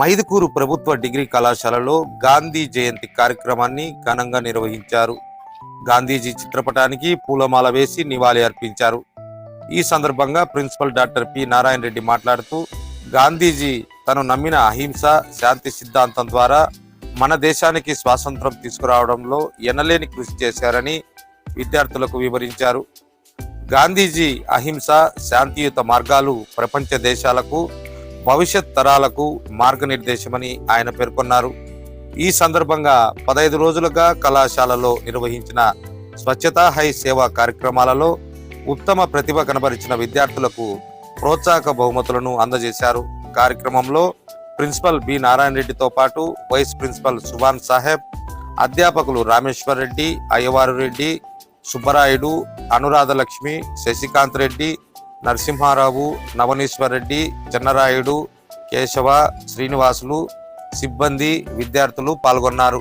మైదుకూరు ప్రభుత్వ డిగ్రీ కళాశాలలో గాంధీ జయంతి కార్యక్రమాన్ని ఘనంగా నిర్వహించారు. గాంధీజీ చిత్రపటానికి పూలమాల వేసి నివాళి అర్పించారు. ఈ సందర్భంగా principal doctor P Narayana Reddy మాట్లాడుతూ గాంధీజీ తను నమ్మిన అహింస శాంతి సిద్ధాంతం ద్వారా మన దేశానికి స్వాతంత్రం తీసుకురావడంలో ఎనలేని కృషి చేశారని విద్యార్థులకు వివరించారు. గాంధీజీ అహింస శాంతియుత మార్గాలు ప్రపంచ దేశాలకు భవిష్యత్ తరాలకు మార్గనిర్దేశమని ఆయన పేర్కొన్నారు. ఈ సందర్భంగా పదహైదు రోజులుగా కళాశాలలో నిర్వహించిన స్వచ్ఛతా హై సేవా కార్యక్రమాలలో ఉత్తమ ప్రతిభ కనబరిచిన విద్యార్థులకు ప్రోత్సాహక బహుమతులను అందజేశారు. కార్యక్రమంలో ప్రిన్సిపల్ బి నారాయణ రెడ్డితో పాటు వైస్ ప్రిన్సిపల్ సుభాన్ సాహెబ్ అధ్యాపకులు రామేశ్వర్ రెడ్డి అయ్యవారు రెడ్డి సుబ్బరాయుడు అనురాధలక్ష్మి శశికాంత్ రెడ్డి నరసింహారావు నవనీశ్వర్ రెడ్డి చెన్నరాయుడు కేశవ శ్రీనివాసులు సిబ్బంది విద్యార్థులు పాల్గొన్నారు.